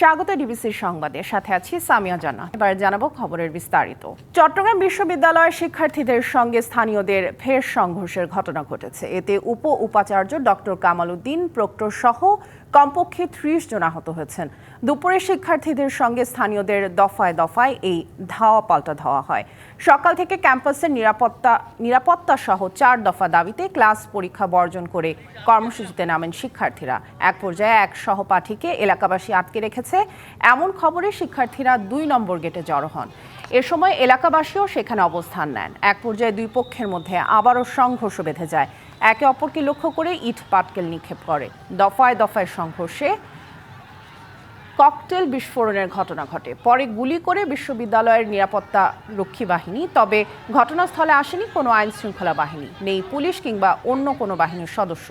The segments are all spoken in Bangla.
স্বাগত ডিবিসির সংবাদে। সাথে আছি সামিয়া জানা এবার জানাব খবরের বিস্তারিত। চট্টগ্রাম বিশ্ববিদ্যালয়ের শিক্ষার্থীদের সঙ্গে স্থানীয়দের ফের সংঘর্ষের ঘটনা ঘটেছে। এতে উপ উপাচার্য ডক্টর কামাল উদ্দিন, প্রক্টর সহ কমপক্ষে ত্রিশ জন আহত হয়েছেন। দুপুরে শিক্ষার্থীদের সঙ্গে স্থানীয়দের দফায় দফায় এই ধাওয়া পাল্টা ধাওয়া হয়। সকাল থেকে ক্যাম্পাসের নিরাপত্তা নিরাপত্তা সহ চার দফা দাবিতে ক্লাস পরীক্ষা বর্জন করে কর্মসূচিতে নামেন শিক্ষার্থীরা। এক পর্যায়ে এক সহপাঠীকে এলাকাবাসী আটকে রেখেছে। এমন খবরে শিক্ষার্থীরা দুই নম্বর গেটে জড়ো হন। এ সময় এলাকাবাসীও সেখানে অবস্থান নেন। এক পর্যায়ে দুই পক্ষের মধ্যে আবারও সংঘর্ষ বেঁধে যায়। একে অপরকে লক্ষ্য করে ইট পাটকেল নিক্ষেপ করে। দফায় দফায় সংঘর্ষে ককটেল বিস্ফোরণের ঘটনা ঘটে। পরে গুলি করে বিশ্ববিদ্যালয়ের নিরাপত্তা রক্ষী বাহিনী, তবে ঘটনাস্থলে আসেনি কোনো আইন শৃঙ্খলা বাহিনী, নেই পুলিশ কিংবা অন্য কোনো বাহিনীর সদস্য।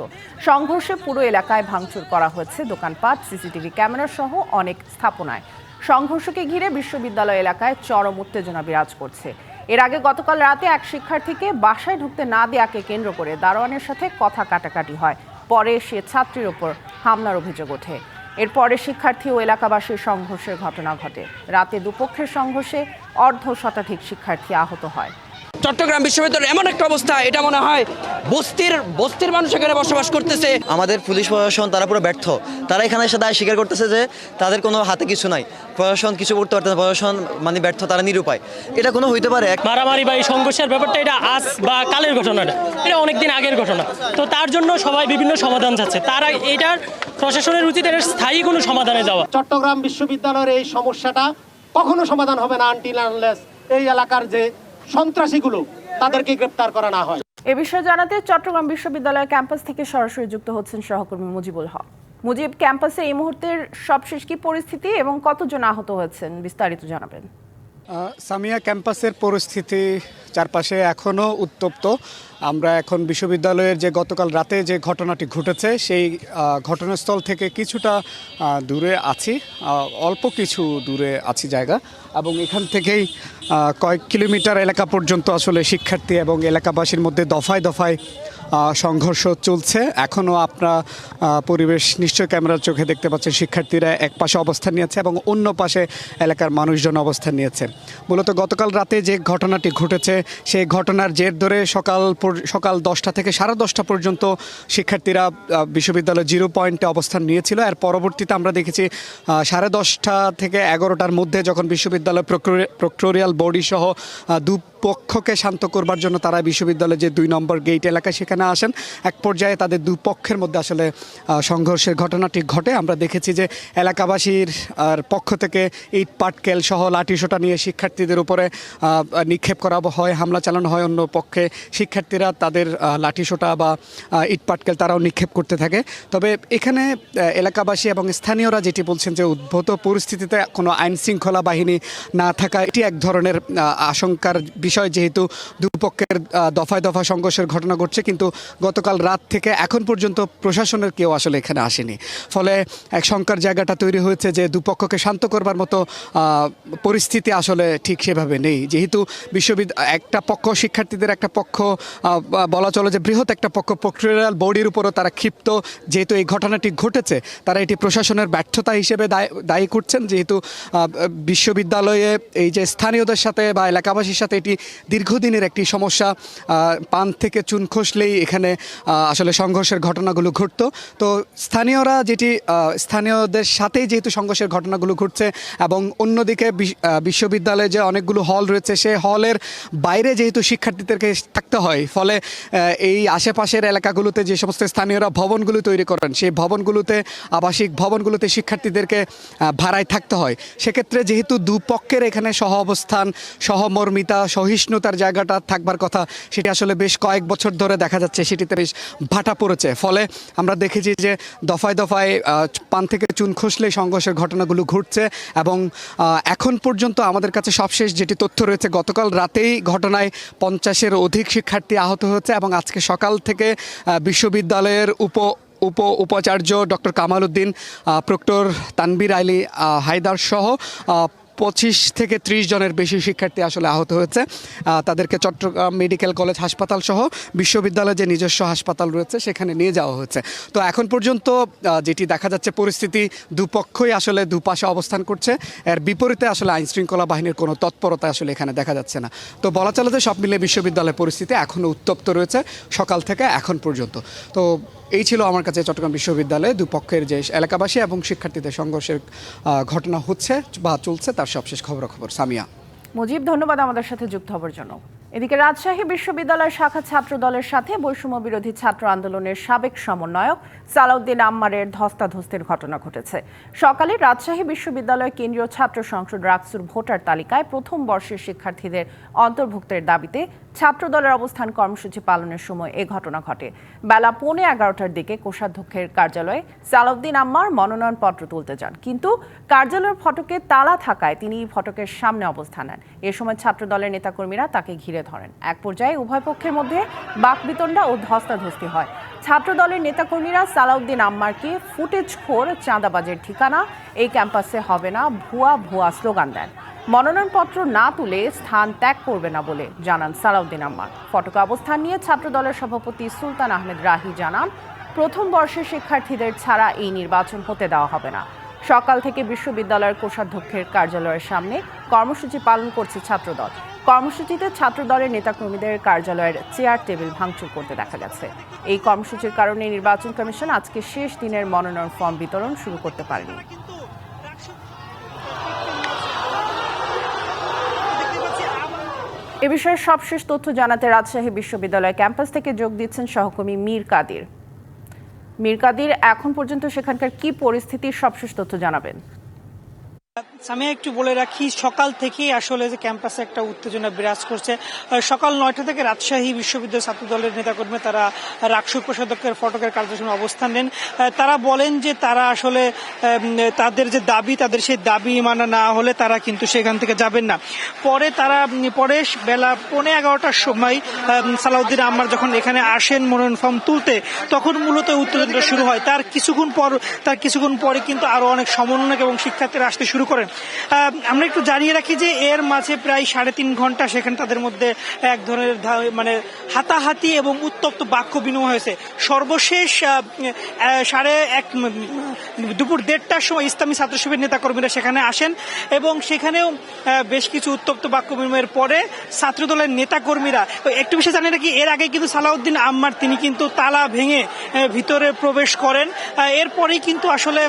সংঘর্ষে পুরো এলাকায় ভাঙচুর করা হয়েছে দোকানপাট, সিসিটিভি ক্যামেরা সহ অনেক স্থাপনায়। সংঘর্ষকে ঘিরে বিশ্ববিদ্যালয় এলাকায় চরম উত্তেজনা বিরাজ করছে। এর আগে গতকাল রাতে এক শিক্ষার্থীকে বাসায় ঢুকতে না দেয়াকে কেন্দ্র করে দারোয়ানের সাথে কথা কাটাকাটি হয়। পরে সে ছাত্রীর ওপর হামলার অভিযোগ ওঠে। এরপরে শিক্ষার্থী ও এলাকাবাসীর সংঘর্ষের ঘটনা ঘটে। রাতে দুপক্ষের সংঘর্ষে অর্ধ শতাধিক শিক্ষার্থী আহত হয়। চট্টগ্রাম বিশ্ববিদ্যালয়ের এমন একটা অবস্থা এটা মনে হয় বস্তির বস্তির মানুষ এখানে বসবাস করতেছে। আমাদের পুলিশ প্রশাসন তারা পুরো ব্যর্থ। তারা এখানে এসে দায় স্বীকার করতেছে যে তাদের কোনো হাতে কিছু নাই। প্রশাসন কিছু করতে পারতেছে না প্রশাসন মানে ব্যর্থ তারা নিরুপায়। এটা কোনো হইতে পারে? এক মারামারি বা এই সংঘর্ষের ব্যাপারটা এটা আজ বা কালের ঘটনা এটা। অনেক দিন আগের ঘটনা। তো তার জন্য সবাই বিভিন্ন সমাধান চাচ্ছে। তারা এটার প্রশাসনের উচিত এটার স্থায়ী কোনো সমাধানে যাওয়া। চট্টগ্রাম বিশ্ববিদ্যালয়ের এই সমস্যাটা কখনো সমাধান হবে না আনটিল আনলেস এই এলাকার যে সন্ত্রাসীগুলো তাদেরকে গ্রেপ্তার করা না হয়। এ বিষয়ে জানাতে চট্টগ্রাম বিশ্ববিদ্যালয় ক্যাম্পাস থেকে সরাসরি যুক্ত হচ্ছেন সহকর্মী মুজিবুল হক। মুজিব, ক্যাম্পাসে এই মুহূর্তের সবশেষ কি পরিস্থিতি এবং কতজন আহত হয়েছেন বিস্তারিত জানাবেন। সামিয়া ক্যাম্পাসের পরিস্থিতি চারপাশে এখনও উত্তপ্ত। আমরা এখন বিশ্ববিদ্যালয়ের যে গতকাল রাতে যে ঘটনাটি ঘটেছে, সেই ঘটনাস্থল থেকে কিছুটা দূরে আছি অল্প কিছু দূরে আছি জায়গা এবং এখান থেকেই কয়েক কিলোমিটার এলাকা পর্যন্ত আসলে শিক্ষার্থী এবং এলাকাবাসীর মধ্যে দফায় দফায় সংঘর্ষ চলছে। এখনও আপনার পরিবেশ নিশ্চয় ক্যামেরার চোখে দেখতে পাচ্ছেন, শিক্ষার্থীরা এক পাশে অবস্থান নিয়েছে এবং অন্য পাশে এলাকার মানুষজন অবস্থান নিয়েছে। মূলত গতকাল রাতে যে ঘটনাটি ঘটেছে, সেই ঘটনার জের ধরে সকাল সকাল দশটা থেকে সাড়ে দশটা পর্যন্ত শিক্ষার্থীরা বিশ্ববিদ্যালয় জিরো পয়েন্টে অবস্থান নিয়েছিল। এর পরবর্তীতে আমরা দেখেছি সাড়ে দশটা থেকে এগারোটার মধ্যে যখন বিশ্ববিদ্যালয় প্রক্টোরিয়াল বডি সহ দু পক্ষকে শান্ত করবার জন্য তারা বিশ্ববিদ্যালয়ের যে দুই নম্বর গেট এলাকা সেখানে আসেন। এক পর্যায়ে তাদের দুপক্ষের মধ্যে আসলে সংঘর্ষের ঘটনাটি ঘটে। আমরা দেখেছি যে এলাকাবাসীর, আর পক্ষ থেকে ইট, পাটকেল সহ লাঠিসোঁটা নিয়ে শিক্ষার্থীদের উপরে নিক্ষেপ করা হয়, হামলা চালানো হয় অন্য পক্ষে। শিক্ষার্থীরা তাদের লাঠিসোঁটা বা ইট, পাটকেল তারাও নিক্ষেপ করতে থাকে। তবে এখানে এলাকাবাসী এবং স্থানীয়রা যেটি বলছেন যে উদ্ভূত পরিস্থিতিতে কোনো আইন শৃঙ্খলা বাহিনী না থাকা, এটি এক ধরনের আশঙ্কার বিষয়। যেহেতু দুপক্ষের দফায় দফায় সংঘর্ষের ঘটনা ঘটছে, কিন্তু গতকাল রাত থেকে এখন পর্যন্ত প্রশাসনের কেউ আসলে এখানে আসেনি। ফলে এক শঙ্কার জায়গাটা তৈরি হয়েছে যে দুপক্ষকে শান্ত করবার মতো পরিস্থিতি আসলে ঠিক সেভাবে নেই। যেহেতু বিশ্ববিদ্যালয় একটা পক্ষ শিক্ষার্থীদের একটা পক্ষ বলা চলে যে বৃহৎ একটা পক্ষ, প্রক্টোরিয়াল বডির উপরও তারা ক্ষিপ্ত। যেহেতু এই ঘটনাটি ঘটেছে, তারা এটি প্রশাসনের ব্যর্থতা হিসেবে দায়ী করছেন। যেহেতু বিশ্ববিদ্যালয়ে এই যে স্থানীয়দের সাথে বা এলাকাবাসীর সাথে এটি দীর্ঘদিনের একটি সমস্যা পান থেকে চুন খসলেই এখানে আসলে সংঘর্ষের ঘটনাগুলো ঘটতো। তো স্থানীয়রা যেটি স্থানীয়দের সাথেই যেহেতু সংঘর্ষের ঘটনাগুলো ঘটছে এবং অন্যদিকে বিশ- বিশ্ববিদ্যালয়ে যে অনেকগুলো হল রয়েছে, সে হলের বাইরে যেহেতু শিক্ষার্থীদেরকে থাকতে হয়, ফলে এই আশেপাশের এলাকাগুলোতে যে সমস্ত স্থানীয়রা ভবনগুলো তৈরি করেন, সেই ভবনগুলোতে, আবাসিক ভবনগুলোতে শিক্ষার্থীদেরকে ভাড়ায় থাকতে হয়। সেক্ষেত্রে যেহেতু দুপক্ষের এখানে সহ অবস্থান সহমর্মিতা সহিষ্ণুতার জায়গাটা থাকবার কথা, সেটি আসলে বেশ কয়েক বছর ধরে দেখা যাচ্ছে, সেটিতে বেশ ভাটা পড়েছে। ফলে আমরা দেখেছি যে দফায় দফায় পান থেকে চুন খসলে সংঘর্ষের ঘটনাগুলো ঘটছে এবং এখন পর্যন্ত আমাদের কাছে সবশেষ যেটি তথ্য রয়েছে, গতকাল রাতেই ঘটনায় পঞ্চাশের অধিক শিক্ষার্থী আহত হয়েছে এবং আজকে সকাল থেকে বিশ্ববিদ্যালয়ের উপ উপ উপাচার্য ডক্টর কামাল উদ্দিন প্রক্টর তানবির আলী হায়দার সহ পঁচিশ থেকে ত্রিশ জনের বেশি শিক্ষার্থী আসলে আহত হয়েছে। তাদেরকে চট্টগ্রাম মেডিকেল কলেজ হাসপাতাল সহ বিশ্ববিদ্যালয়ে যে নিজস্ব হাসপাতাল রয়েছে, সেখানে নিয়ে যাওয়া হয়েছে। তো এখন পর্যন্ত যেটি দেখা যাচ্ছে পরিস্থিতি দুপক্ষই আসলে দুপাশে অবস্থান করছে। এর বিপরীতে আসলে আইন শৃঙ্খলা বাহিনীর কোনো তৎপরতা আসলে এখানে দেখা যাচ্ছে না। তো বলা চলে যে সব মিলিয়ে বিশ্ববিদ্যালয়ের পরিস্থিতি এখনও উত্তপ্ত রয়েছে সকাল থেকে এখন পর্যন্ত। তো এই ছিল আমার কাছে চট্টগ্রাম বিশ্ববিদ্যালয়ে দুপক্ষের যে এলাকাবাসী এবং শিক্ষার্থীদের সংঘর্ষের ঘটনা হচ্ছে বা চলছে তার সবশেষ খবরাখবর। সামিয়া। মুজিব, ধন্যবাদ আমাদের সাথে যুক্ত হবার জন্য। এদিকে রাজশাহী বিশ্ববিদ্যালয় শাখা ছাত্র দলের সাথে বৈষম্য বিরোধী ছাত্র আন্দোলনের সাবেক সমন্বয়ক সালাউদ্দিন আম্মারের ধস্তাধস্তির ঘটনা ঘটেছে। সকালে রাজশাহী বিশ্ববিদ্যালয় কেন্দ্রীয় ছাত্র সংসদ রাকসুর ভোটার তালিকায় প্রথম বর্ষের শিক্ষার্থীদের অন্তর্ভুক্তের দাবিতে ছাত্র দলের অবস্থান কর্মসূচি পালনের সময় এ ঘটনা ঘটে। বেলা পৌনে এগারোটার দিকে কোষাধ্যক্ষের কার্যালয়ে সালাউদ্দিন আম্মার মনোনয়নপত্র তুলতে যান। কিন্তু কার্যালয়ের ফটকে তালা থাকায় তিনি ফটকের সামনে অবস্থান নেন। এ সময় ছাত্র দলের নেতাকর্মীরা তাকে ঘিরে ধরেন। এক পর্যায়ে উভয় পক্ষের মধ্যে বাকবিতণ্ডা ও ধস্তাধস্তি হয়। ছাত্র দলের নেতাকর্মীরা সালাউদ্দিন আম্মারকে ফুটেজ খোর, চাঁদাবাজের ঠিকানা, এই ক্যাম্পাসে হবে না, ভুয়া ভুয়া স্লোগান দেন। মনোনয়নপত্র না তুলে স্থান ত্যাগ করবে না বলে জানান সালাউদ্দিন আম্মার। ফটকে অবস্থান নিয়ে ছাত্র দলের সভাপতি সুলতান আহমেদ রাহি জানান, প্রথম বর্ষের শিক্ষার্থীদের ছাড়া এই নির্বাচন হতে দেওয়া হবে না। সকাল থেকে বিশ্ববিদ্যালয়ের কোষাধ্যক্ষের কার্যালয়ের সামনে কর্মসূচি পালন করছে ছাত্রদল। কর্মসূচিতে ছাত্রদলের নেতাকর্মীদের কার্যালয়ের চেয়ার টেবিল ভাঙচুর করতে দেখা গেছে। এই কর্মসূচির কারণে নির্বাচন কমিশন আজকে শেষ দিনের মনোনয়ন ফর্ম বিতরণ শুরু করতে পারেনি। এ বিষয়ে সবশেষ তথ্য জানাতে রাজশাহী বিশ্ববিদ্যালয় ক্যাম্পাস থেকে যোগ দিচ্ছেন সহকর্মী মীর কাদির। মীর কাদির, এখন পর্যন্ত সেখানকার কি পরিস্থিতির সবশেষ তথ্য জানাবেন। আমি একটু বলে রাখি, সকাল থেকেই আসলে যে ক্যাম্পাসে একটা উত্তেজনা বিরাজ করছে। সকাল নয়টা থেকে রাজশাহী বিশ্ববিদ্যালয় ছাত্র দলের নেতাকর্মী তারা রাকসু কোষাধ্যক্ষের ফটকের কার্যক্রমে অবস্থান নেন। তারা বলেন যে তারা আসলে তাদের যে দাবি, তাদের সেই দাবি মানা না হলে তারা কিন্তু সেখান থেকে যাবেন না। পরে তারা পরে বেলা পৌনে এগারোটার সময় সালাউদ্দিন আম্মার যখন এখানে আসেন মনোনয়ন ফর্ম তুলতে, তখন মূলত উত্তেজনা শুরু হয়। তার কিছুক্ষণ পর, তার কিছুক্ষণ পরে কিন্তু আরও অনেক সমন্বয়ক এবং শিক্ষার্থীরা আসতে শুরু করেন। আমরা একটু জানিয়ে রাখি যে এর মাঝে প্রায় সাড়ে তিন ঘণ্টা সেখানে তাদের মধ্যে এক ধরনের মানে হাতাহাতি এবং উত্তপ্ত বাক্য বিনিময় হয়েছে। সর্বশেষ সাড়ে এক দুপুর দেড়টার সময় ইসলামী ছাত্র শিবির নেতাকর্মীরা সেখানে আসেন এবং সেখানেও বেশ কিছু উত্তপ্ত বাক্য বিনিময়ের পরে ছাত্রদলের নেতাকর্মীরা একটু বিষয় জানিয়ে রাখি এর আগে কিন্তু সালাউদ্দিন আম্মার তিনি কিন্তু তালা ভেঙে ভিতরে প্রবেশ করেন। এরপরেই কিন্তু আসলে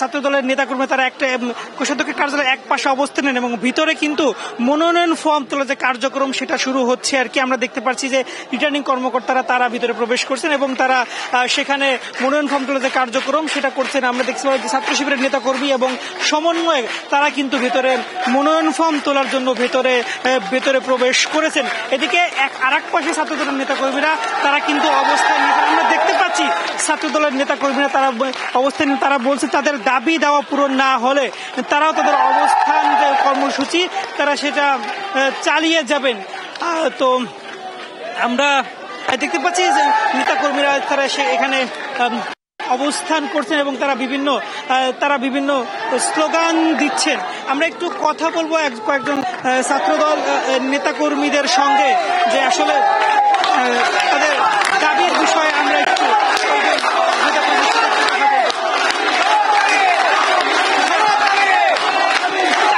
ছাত্রদলের নেতাকর্মী তারা একটা উম, কোষাধ্যক্ষের কার্যালয়ের এক পাশে অবস্থান নেন এবং ভিতরে কিন্তু মনোনয়ন ফর্ম তোলা যে কার্যক্রম সেটা শুরু হচ্ছে আর কি। আমরা দেখতে পাচ্ছি যে রিটার্নিং কর্মকর্তারা তারা ভিতরে প্রবেশ করছেন এবং তারা সেখানে মনোনয়ন ফর্ম তোলা যে কার্যক্রম সেটা করছেন। আমরা দেখতে পাচ্ছি ছাত্র শিবিরের নেতাকর্মী এবং সমন্বয়ে তারা কিন্তু ভিতরে মনোনয়ন ফর্ম তোলার জন্য ভেতরে ভেতরে প্রবেশ করেছেন। এদিকে এক আর এক পাশে ছাত্রদলের নেতাকর্মীরা তারা কিন্তু অবস্থান আমরা দেখতে পাচ্ছি ছাত্রদলের নেতাকর্মীরা তারা অবস্থান তারা বলছে তাদের দাবি দেওয়া পূরণ না হলে তারাও তাদের অবস্থান কর্মসূচি, তারা সেটা চালিয়ে যাবেন। তো আমরা দেখতে পাচ্ছি যে নেতাকর্মীরা তারা এখানে অবস্থান করছেন এবং তারা বিভিন্ন তারা বিভিন্ন স্লোগান দিচ্ছেন। আমরা একটু কথা বলব এক, কয়েকজন ছাত্রদল নেতাকর্মীদের সঙ্গে যে আসলে তাদের দাবির বিষয়ে আমরা একটু কয়েকজন নেতাকর্মীর সাথে একটু কথা বলব।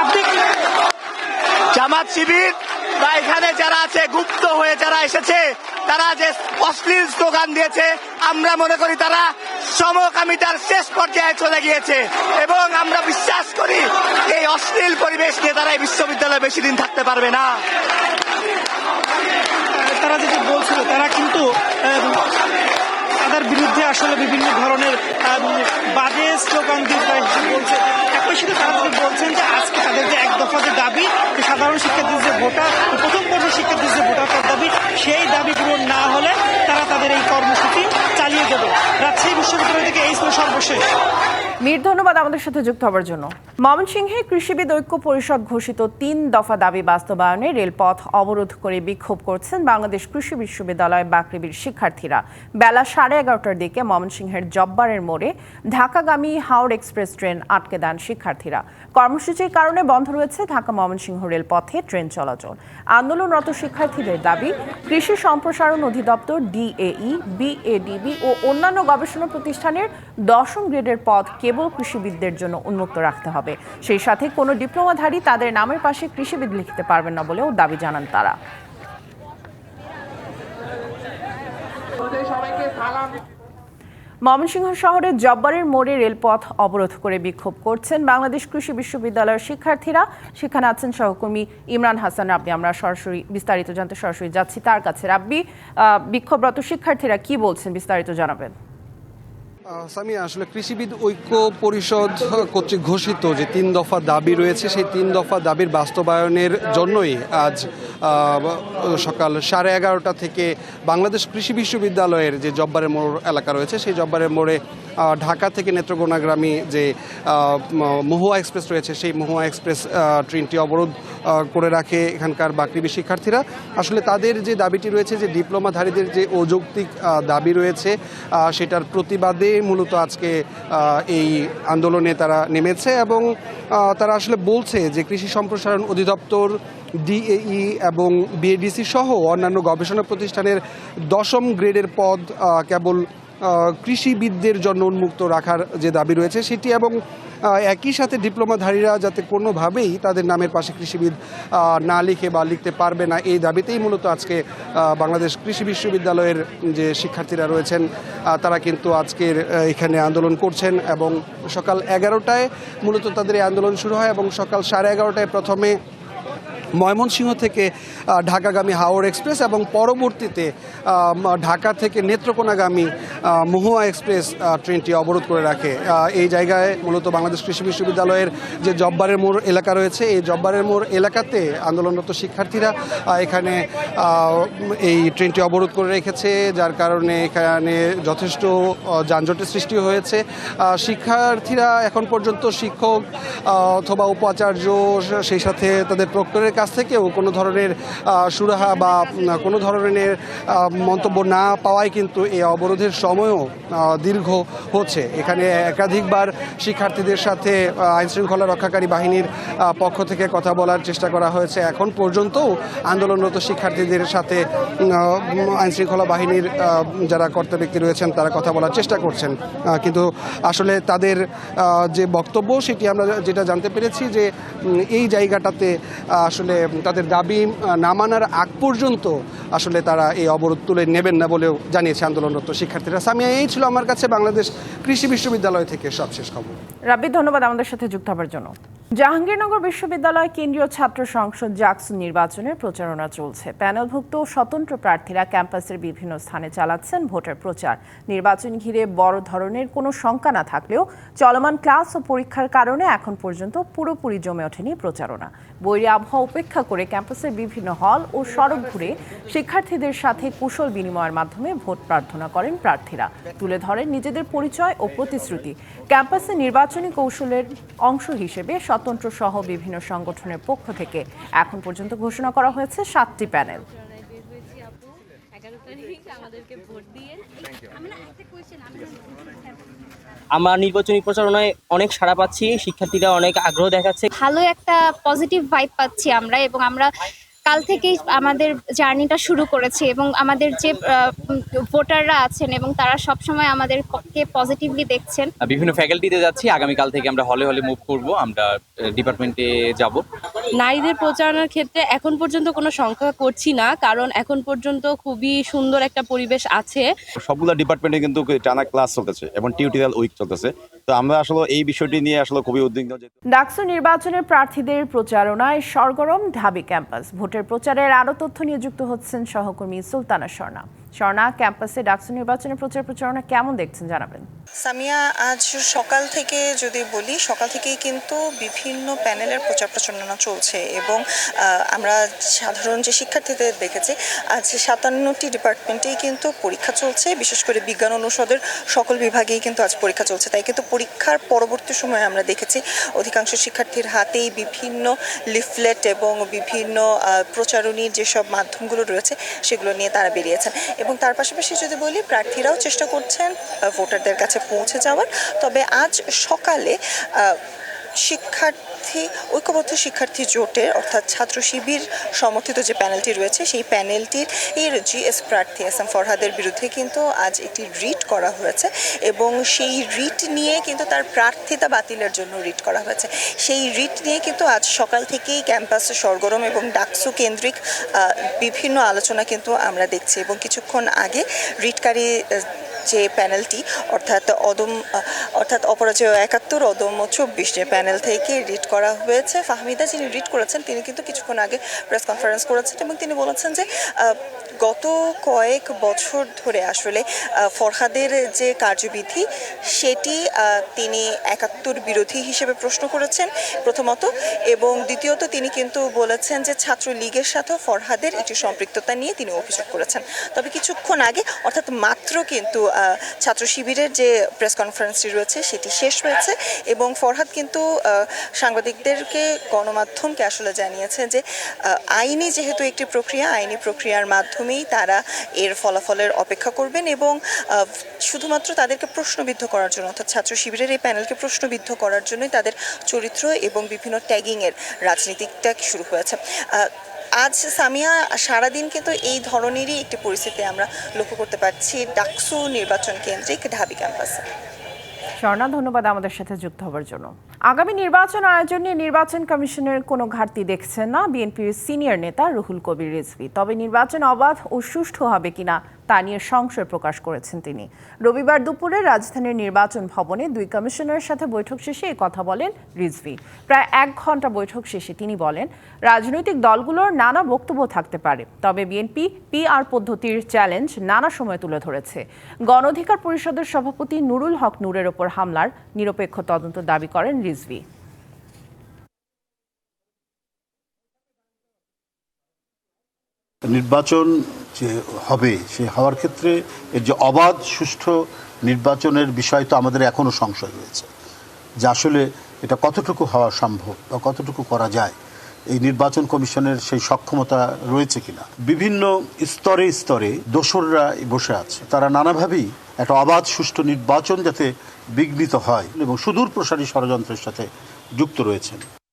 আপনি জামাত শিবির বা এখানে যারা আছে, গুপ্ত হয়ে যারা এসেছে, তারা যে অশ্লীল স্লোগান দিয়েছে, আমরা মনে করি তারা সমকামিতার শেষ পর্যায়ে চলে গিয়েছে। এবং আমরা বিশ্বাস করি এই অশ্লীল পরিবেশ নিয়ে তারা এই বিশ্ববিদ্যালয়ে বেশি দিন থাকতে পারবে না। তারা যেটা বলছিল, তারা কিন্তু তাদের বিরুদ্ধে আসলে বিভিন্ন ধরনের বাজে স্লোগান দিয়ে বলছে। একই সাথে তারা যদি বলছেন যে আজকে তাদের যে এক দফা যে দাবি সাধারণ শিক্ষার্থীদের যে ভোটার প্রথম বর্ষের শিক্ষার্থীদের যে ভোটার কার্ড দাবি, সেই দাবি পূরণ না হলে তারা তাদের এই কর্মসূচি চালিয়ে যাবে। রাজশাহী বিশ্ববিদ্যালয় থেকে এই ছিল সর্বশেষ। মীর, ধন্যবাদ আমাদের সাথে যুক্ত হওয়ার জন্য। ময়মনসিংহে কৃষিবিদ ঐক্য পরিষদ ঘোষিত তিন দফা দাবি বাস্তবায়নে রেলপথ অবরোধ করে বিক্ষোভ করছেন বাংলাদেশ কৃষি বিশ্ববিদ্যালয় বাকৃবির শিক্ষার্থীরা। বেলা সাড়ে এগারোটার দিকে ময়মনসিংহের জব্বারের মোড়ে ঢাকাগামী হাওড় এক্সপ্রেস ট্রেন আটকে দেন শিক্ষার্থীরা। কর্মসূচির কারণে বন্ধ রয়েছে ঢাকা ময়মনসিংহ রেলপথে ট্রেন চলাচল। আন্দোলনরত শিক্ষার্থীদের দাবি, কৃষি সম্প্রসারণ অধিদপ্তর, ডিএই, বিএডিবি ও অন্যান্য গবেষণা প্রতিষ্ঠানের দশম গ্রেডের পদ কেবল কৃষিবিদদের জন্য উন্মুক্ত রাখতে হবে। সেই সাথে কোনো ডিপ্লোমাধারী তাদের নামের পাশে কৃষিবিদ লিখতে পারবেন না বলেও দাবি জানান তারা। ময়মনসিংহ শহরের জব্বারের মোড়ে রেলপথ অবরোধ করে বিক্ষোভ করছেন বাংলাদেশ কৃষি বিশ্ববিদ্যালয়ের শিক্ষার্থীরা। সেখানে আছেন সহকর্মী ইমরান হাসান রাব্বি। আমরা সরাসরি বিস্তারিত জানতে সরাসরি যাচ্ছি। তার কাছে রাব্বি বিক্ষোভরত শিক্ষার্থীরা কি বলছেন বিস্তারিত জানাবেন? সামিয়া, আসলে কৃষিবিদ ঐক্য পরিষদ কর্তৃক ঘোষিত যে তিন দফা দাবি রয়েছে, সেই তিন দফা দাবির বাস্তবায়নের জন্যই আজ সকাল সাড়ে এগারোটা থেকে বাংলাদেশ কৃষি বিশ্ববিদ্যালয়ের যে জব্বারের মোড় এলাকা রয়েছে, সেই জব্বারের মোড়ে ঢাকা থেকে নেত্রকোনাগ্রামী যে মহুয়া এক্সপ্রেস রয়েছে, সেই মহুয়া এক্সপ্রেস ট্রেনটি অবরোধ করে রাখে এখানকার বাকৃবি শিক্ষার্থীরা। আসলে তাদের যে দাবিটি রয়েছে, যে ডিপ্লোমাধারীদের যে অযৌক্তিক দাবি রয়েছে সেটার প্রতিবাদে মূলত আজকে এই আন্দোলনে তারা নেমেছে এবং তারা আসলে বলছে যে কৃষি সম্প্রসারণ অধিদপ্তর, ডিএই এবং বিএডিসি সহ অন্যান্য গবেষণা প্রতিষ্ঠানের দশম গ্রেডের পদ কেবল কৃষিবিদদের জন্য উন্মুক্ত রাখার যে দাবি রয়েছে, সেটি এবং একই সাথে ডিপ্লোমাধারীরা যাতে কোনোভাবেই তাদের নামের পাশে কৃষিবিদ না লিখে বা লিখতে পারবে না, এই দাবিতেই মূলত আজকে বাংলাদেশ কৃষি বিশ্ববিদ্যালয়ের যে শিক্ষার্থীরা রয়েছেন তারা কিন্তু আজকের এখানে আন্দোলন করছেন এবং সকাল এগারোটায় মূলত তাদের এই আন্দোলন শুরু হয় এবং সকাল সাড়ে এগারোটায় প্রথমে ময়মনসিংহ থেকে ঢাকাগামী হাওড় এক্সপ্রেস এবং পরবর্তীতে ঢাকা থেকে নেত্রকোনাগামী মহুয়া এক্সপ্রেস ট্রেনটি অবরোধ করে রাখে। এই জায়গায় মূলত বাংলাদেশ কৃষি বিশ্ববিদ্যালয়ের যে জব্বারের মোড় এলাকা রয়েছে, এই জব্বারের মোড় এলাকাতে আন্দোলনরত শিক্ষার্থীরা এখানে এই ট্রেনটি অবরোধ করে রেখেছে, যার কারণে এখানে যথেষ্ট যানজটের সৃষ্টি হয়েছে। শিক্ষার্থীরা এখন পর্যন্ত শিক্ষক অথবা উপাচার্য সেই সাথে তাদের প্রক্টরের কাছ থেকেও কোনো ধরনের সুরাহা বা কোনো ধরনের মন্তব্য না পাওয়ায় কিন্তু এই অবরোধের সময়ও দীর্ঘ হচ্ছে। এখানে একাধিকবার শিক্ষার্থীদের সাথে আইন শৃঙ্খলা রক্ষাকারী বাহিনীর পক্ষ থেকে কথা বলার চেষ্টা করা হয়েছে। এখন পর্যন্তও আন্দোলনরত শিক্ষার্থীদের সাথে আইন শৃঙ্খলা বাহিনীর যারা কর্তা ব্যক্তি রয়েছেন তারা কথা বলার চেষ্টা করছেন। কিন্তু আসলে তাদের যে বক্তব্য সেটি আমরা যেটা জানতে পেরেছি যে এই জায়গাটাতে আহ, আসলে তাদের দাবি না মানার আগ পর্যন্ত আসলে তারা এই অবরোধ তুলে নেবেন না বলেও জানিয়েছে আন্দোলনরত শিক্ষার্থীরা। সামিয়া, এই ছিল আমার কাছে বাংলাদেশ কৃষি বিশ্ববিদ্যালয় থেকে সবশেষ খবর। রাব্বি, ধন্যবাদ আমাদের সাথে যুক্ত হওয়ার জন্য। জাহাঙ্গীরনগর বিশ্ববিদ্যালয় কেন্দ্রীয় ছাত্র সংসদ জাকসু নির্বাচনের প্রচারণা চলছে। প্যানেলভুক্ত স্বতন্ত্র প্রার্থীরা ক্যাম্পাসের বিভিন্ন স্থানে চালাচ্ছেন ভোটের প্রচার। নির্বাচন ঘিরে বড় ধরনের কোনো শঙ্কা না থাকলেও চলমান ক্লাস ও পরীক্ষার কারণে এখন পর্যন্ত পুরোপুরি জমে ওঠেনি প্রচারণা। বৈরী আবহাওয়া উপেক্ষা করে ক্যাম্পাসের বিভিন্ন হল ও সড়ক ঘুরে শিক্ষার্থীদের সাথে কুশল বিনিময়ের মাধ্যমে ভোট প্রার্থনা করেন প্রার্থীরা। তুলে ধরেন নিজেদের পরিচয় ও প্রতিশ্রুতি। ক্যাম্পাসে নির্বাচনী কৌশলের অংশ হিসেবে স্বতন্ত্র সহ বিভিন্ন সংগঠনের পক্ষ থেকে এখন পর্যন্ত ঘোষণা করা হয়েছে সাতটি প্যানেল। আমার নির্বাচনী প্রচারণায় অনেক সাড়া পাচ্ছি শিক্ষার্থীরা অনেক আগ্রহ দেখাচ্ছে। ভালো একটা পজিটিভ ভাইব পাচ্ছি আমরা এবং আমরা কাল থেকেই আমাদের জার্নিটা শুরু করেছি এবং আমাদের যে ভোটাররা আছেন এবং তারা সবসময় আমাদেরকে পজিটিভলি দেখছেন। বিভিন্ন ফ্যাকাল্টিতে যাচ্ছি। আগামীকাল থেকে আমরা হলে হলে মুভ করব। আমরা ডিপার্টমেন্টে যাব। নারীদের প্রচারণার ক্ষেত্রে এখন পর্যন্ত কোনো সংখ্যা করছি না কারণ এখন পর্যন্ত খুবই সুন্দর একটা পরিবেশ আছে। সবগুলো ডিপার্টমেন্টে কিন্তু টানা ক্লাস চলতেছে এবং টিউটোরিয়াল উইক চলতেছে। তো আমরা আসলে এই বিষয়টি নিয়ে আসলে খুবই উদ্বিগ্ন ডাকসু নির্বাচনের প্রার্থীদের প্রচারণায় সরগরম ঢাবি ক্যাম্পাস। ভোটের প্রচারের আরও তথ্য নিয়ে যুক্ত হচ্ছেন সহকর্মী সুলতানা স্বর্ণা স্বর্ণা ক্যাম্পাসে ডাকসু নির্বাচনের প্রচার প্রচারণা কেমন দেখছেন, জানাবেন। সামিয়া, আজ সকাল থেকে যদি বলি, সকাল থেকেই কিন্তু বিভিন্ন প্যানেলের প্রচার প্রচারণা চলছে এবং আমরা সাধারণ যে শিক্ষার্থীদের দেখেছি, আজ সাতান্নটি ডিপার্টমেন্টেই কিন্তু পরীক্ষা চলছে। বিশেষ করে বিজ্ঞান অনুষদের সকল বিভাগেই কিন্তু আজ পরীক্ষা চলছে। তাই কিন্তু পরীক্ষার পরবর্তী সময়ে আমরা দেখেছি, অধিকাংশ শিক্ষার্থীর হাতেই বিভিন্ন লিফলেট এবং বিভিন্ন প্রচারণীর যেসব মাধ্যমগুলো রয়েছে, সেগুলো নিয়ে তারা বেরিয়েছেন। এবং তার পাশাপাশি যদি বলি, প্রার্থীরাও চেষ্টা করছেন ভোটারদের কাছে পৌঁছে যাওয়ার। তবে আজ সকালে শিক্ষার্থী, ঐক্যবদ্ধ শিক্ষার্থী জোটের, অর্থাৎ ছাত্র শিবির সমর্থিত যে প্যানেলটি রয়েছে, সেই প্যানেলটির এর জিএস প্রার্থী এস এম ফরহাদের বিরুদ্ধে কিন্তু আজ একটি রিট করা হয়েছে এবং সেই রিট নিয়ে কিন্তু তার প্রার্থিতা বাতিলের জন্য রিট করা হয়েছে। সেই রিট নিয়ে কিন্তু আজ সকাল থেকেই ক্যাম্পাসে সরগরম এবং ডাকসু কেন্দ্রিক বিভিন্ন আলোচনা কিন্তু আমরা দেখছি এবং কিছুক্ষণ আগে রিটকারী যে প্যানেলটি অর্থাৎ অদম, অর্থাৎ অপরাজয় একাত্তর অদম চব্বিশ যে প্যানেল থেকে রিড করা হয়েছে। ফাহমিদা যিনি রিড করেছেন, তিনি কিন্তু কিছুক্ষণ আগে প্রেস কনফারেন্স করেছেন এবং তিনি বলেছেন যে গত কয়েক বছর ধরে আসলে ফরহাদের যে কার্যবিধি, সেটি তিনি একাত্তর বিরোধী হিসেবে প্রশ্ন করেছেন প্রথমত এবং দ্বিতীয়ত তিনি কিন্তু বলেছেন যে ছাত্রলীগের সাথেও ফরহাদের একটি সম্পৃক্ততা নিয়ে তিনি অভিযোগ করেছেন। তবে কিছুক্ষণ আগে, অর্থাৎ মাত্র কিন্তু ছাত্র শিবিরের যে প্রেস কনফারেন্সটি রয়েছে, সেটি শেষ হয়েছে এবং ফরহাদ কিন্তু সাংবাদিকদেরকে গণমাধ্যমকে আসলে জানিয়েছে যে আইনি যেহেতু একটি প্রক্রিয়া, আইনি প্রক্রিয়ার মাধ্যমেই তারা এর ফলাফলের অপেক্ষা করবেন এবং শুধুমাত্র তাদেরকে প্রশ্নবিদ্ধ করার জন্য, অর্থাৎ ছাত্র শিবিরের এই প্যানেলকে প্রশ্নবিদ্ধ করার জন্যই তাদের চরিত্র এবং বিভিন্ন ট্যাগিংয়ের রাজনীতিটা শুরু হয়েছে। আজ সামিয়া, সারাদিন কিন্তু এই ধরনেরই একটি পরিস্থিতি আমরা লক্ষ্য করতে পারছি ডাকসু নির্বাচন কেন্দ্রিক ঢাবি ক্যাম্পাসে। স্বর্ণা, ধন্যবাদ আমাদের সাথে যুক্ত হওয়ার জন্য। আগামী নির্বাচন আয়োজন নিয়ে নির্বাচন কমিশনের কোনো ঘাটতি দেখছেন না বিএনপির সিনিয়র নেতা রুহুল কবির রিজভি। তবে নির্বাচন অবাধ ও সুষ্ঠু হবে কিনা তা নিয়ে সংশয় প্রকাশ করেছেন তিনি। রবিবার দুপুরে রাজধানীর নির্বাচন ভবনে দুই কমিশনারের সাথে বৈঠক শেষে এই কথা বলেন রিজভী। প্রায় এক ঘণ্টা বৈঠক শেষে তিনি বলেন, রাজনৈতিক দলগুলোর নানা বক্তব্য থাকতে পারে, তবে বিএনপি পিআর পদ্ধতির চ্যালেঞ্জ নানা সময় তুলে ধরেছে। গণ অধিকার পরিষদের সভাপতি নুরুল হক নূরের ওপর হামলার নিরপেক্ষ তদন্ত দাবি করেন রিজভী। নির্বাচন যে হবে, সে হওয়ার ক্ষেত্রে এর যে অবাধ, সুষ্ঠু নির্বাচনের বিষয় তো আমাদের এখনও সংশয় রয়েছে। যে আসলে এটা কতটুকু হওয়া সম্ভব বা কতটুকু করা যায়, এই নির্বাচন কমিশনের সেই সক্ষমতা রয়েছে কিনা? বিভিন্ন স্তরে স্তরে দোসররা বসে আছে। তারা নানাভাবেই একটা অবাধ, সুষ্ঠু নির্বাচন যাতে বিঘ্নিত হয় এবং সুদূর প্রসারী ষড়যন্ত্রের সাথে যুক্ত রয়েছেন।